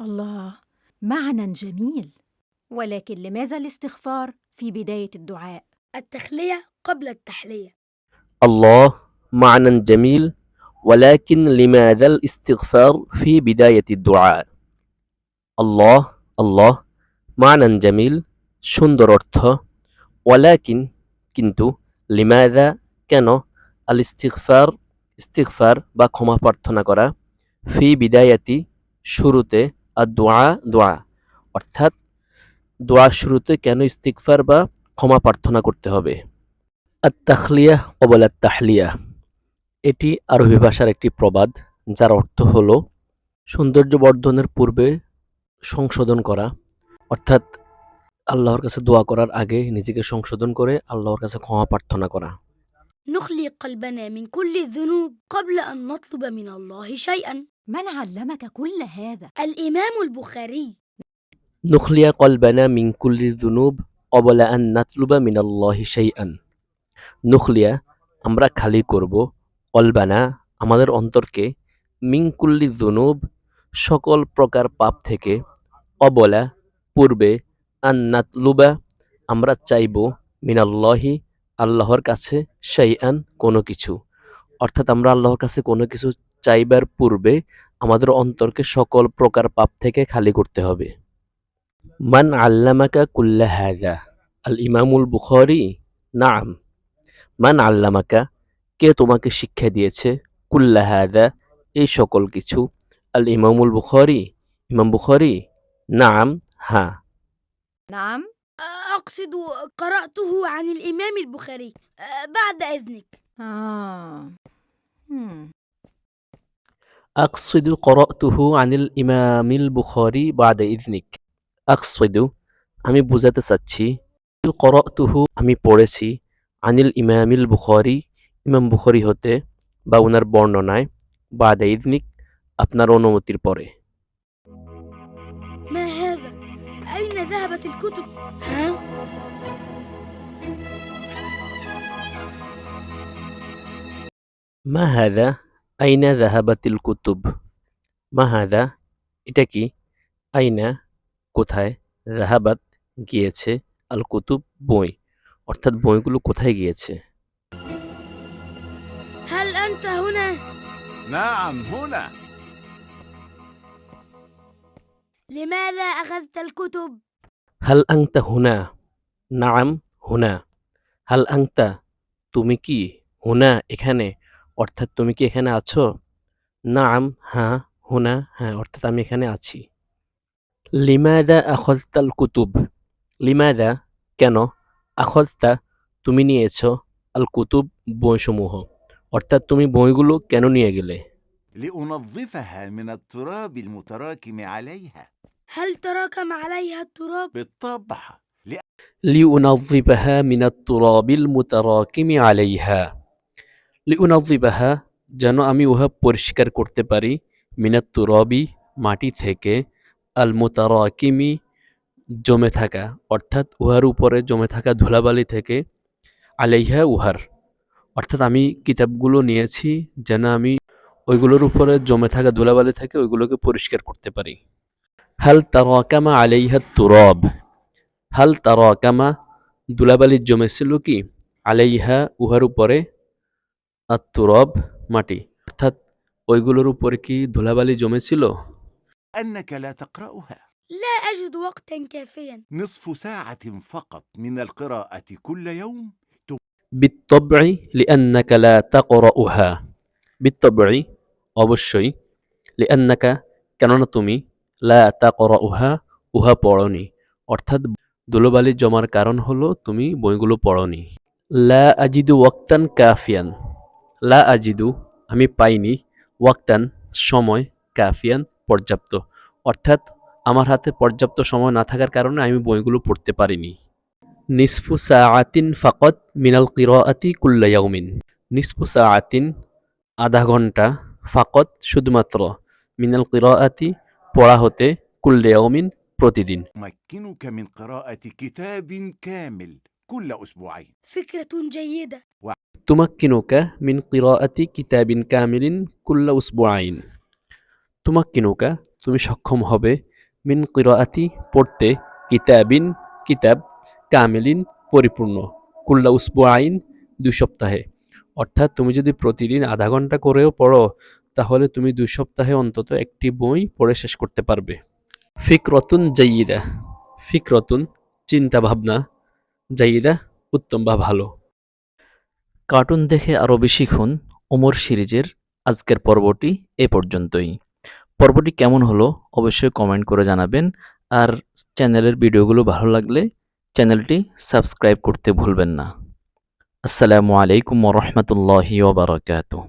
الله معنى جميل ولكن لماذا الاستغفار في بداية الدعاء؟ التخلية قبل التحلية الله معنى جميل ولكن لماذا الاستغفار في بداية الدعاء الله الله معنى جميل সুন্দর অর্থ ওয়ালাকিন কিন্তু লিমাদা কেন আল ইস্তিগফার ইস্তিগফার বা ক্ষমা প্রার্থনা করা ফি বিদায়াতি শুরুতে আর দোয়া দোয়া অর্থাৎ দোয়া শুরুতে কেন ইস্তিগফার বা ক্ষমা প্রার্থনা করতে হবে আত তাখলিয়া কবল আত তাহলিয়া এটি আরবি ভাষার একটি প্রবাদ যার অর্থ হল সৌন্দর্য বর্ধনের পূর্বে সংশোধন করা অর্থাৎ আল্লাহর কাছে দোয়া করার আগে নিজেকে সংশোধন করে আল্লাহর কাছে ক্ষমা প্রার্থনা করা نخلي قلبنا من كل الذنوب قبل أن نطلب من الله شيئا من علمك كل هذا؟ الإمام البخاري নুখলিয়া কলবানা মিন কুল্লি যুনুব অবলা আন নাতলুবা মিনাল্লাহি শাইআন নুখলিয়া আমরা খালি করব কলবানা আমাদের অন্তরকে মিন কুল্লি যুনুব সকল প্রকার পাপ থেকে অবলা পূর্বে আন নাতলুবা আমরা চাইব মিনাল্লাহি আল্লাহর কাছে শাইআন কোনো কিছু অর্থাৎ আমরা আল্লাহর কাছে কোনো কিছু চাইবার পূর্বে আমাদের অন্তরকে সকল প্রকার পাপ থেকে খালি করতে হবে মান আল্লামাকা কুল্লা হাজা আল ইমামুল বুখারি নাম মান আল্লামাকা কে তোমাকে শিক্ষা দিয়েছে কুল্লা হাজা এই সকল কিছু আল ইমামুল বুখারি ইমাম বুখারি নাম হ্যাঁ نعم أقصد قرأته عن الإمام البخاري أه، بعد إذنك آه. هم. আকসিদু করতুহু আনিল ইমামিল বুখারি বাদে ইজনিক আকসিদু আমি বুঝাতে চাচ্ছি করতুহু আমি পড়েছি আনিল ইমামিল বুখারি ইমাম বুখারি হতে বা ওনার বর্ণনায় বাদে ইজনিক আপনার অনুমতির পরে ما هذا؟ أين ذهبت الكتب؟ ها؟ মা হাদা আইনা জাহাবাতিল কুতুব মা হাদা এটা কি আইনা কোথায় জাহাবাত গিয়েছে আল কুতুব বই অর্থাৎ বইগুলো কোথায় গিয়েছে هل أنت هنا؟ نعم هنا لماذا أخذت الكتب؟ হাল আংতা হুনা নাম হুনা হাল আংতা তুমি কি হুনা এখানে অর্থাৎ তুমি কি এখানে আছো নাম হ্যাঁ হুনা হ্যাঁ অর্থাৎ আমি এখানে আছি লিমাদা আখলতাল কুতুব লিমাদা কেন আখলতা তুমি নিয়েছ আল কুতুব বইসমূহ অর্থাৎ তুমি বইগুলো কেন নিয়ে গেলে لأنظفها من التراب المتراكم عليها هل تراكم عليها التراب؟ بالطبع লিউনাযিবাহা মিনাত তুরাবিল মুতারাকিমি আলাইহা লিউনাযিবাহা, যেন আমি উহা পরিষ্কার করতে পারি। মিনাত তুরাবি, মাটি থেকে আল মুতারাকিমি জমে থাকা, অর্থাৎ উহার উপরে জমে থাকা ধুলাবালি থেকে আলাইহা উহার। অর্থাৎ আমি কিতাবগুলো নিয়েছি, যেন আমি ওইগুলোর উপরে জমে থাকা ধুলাবালি থেকে ওইগুলোকে পরিষ্কার করতে পারি। হাল তার তারাকামা আলাইহা তুরব? হাল তারাকামা দুলাবালি জমেছিল কি? আলাইহা উহার উপরে আত্তুরব মাটি অর্থাৎ ওইগুলোর উপরে কি ধুলাবালি জমেছিল أنك لا تقرأها لا أجد وقتا كافيا نصف ساعة فقط من القراءة كل يوم বিত্তব'i লিআন্নাকা লা তাকরাউহা বিত্তব'i অবশ্যই লিআন্নাকা কেননা তুমি লা তাকরাউহা উহা পড়নি অর্থাৎ ধুলোবালি জমার কারণ হলো তুমি বইগুলো পড়নি লা আজিদু ওয়াক্তান কাফিয়ান লা আজিদু আমি পাইনি ওয়াক্তান সময় কাফিয়ান পর্যাপ্ত অর্থাৎ আমার হাতে পর্যাপ্ত সময় না থাকার কারণে আমি বইগুলো পড়তে পারিনি নিসফু সাআতিন ফাকত মিনাল কিরাআতি কুল্লা ইয়াউমিন নিসফু সাআতিন আধা ঘন্টা ফাকত শুধুমাত্র মিনাল কিরাআতি পড়া হতে কুল্লা ইয়াউমিন প্রতিদিন يمكنك من قراءة كتاب كامل كل أسبوعين فكرة جيدة তুমাক্কিনুকা মিন কিরাআতি কিতাবিন কামিলিন কুল্লা উসবুআইন তুমাক্কিনুকা তুমি সক্ষম হবে মিন কিরাআতি পড়তে কিতাবিন কিতাব কামিলিন পরিপূর্ণ কুল্লা উসবু আইন দুই সপ্তাহে অর্থাৎ তুমি যদি প্রতিদিন আধা ঘণ্টা করেও পড়ো, তাহলে তুমি দুই সপ্তাহে অন্তত একটি বই পড়ে শেষ করতে পারবে। ফিকরতুন জাইয়িদা ফিকরতুন চিন্তা ভাবনা জাইয়িদা উত্তম বা ভালো। কার্টুন দেখে আরও বেশি খুন ওমর সিরিজের আজকের পর্বটি এ পর্যন্তই। পর্বটি কেমন হলো অবশ্যই কমেন্ট করে জানাবেন। আর চ্যানেলের ভিডিওগুলো ভালো লাগলে চ্যানেলটি সাবস্ক্রাইব করতে ভুলবেন না। আসসালামু আলাইকুম রহমতুল্লাহি ওবরাকাতুহ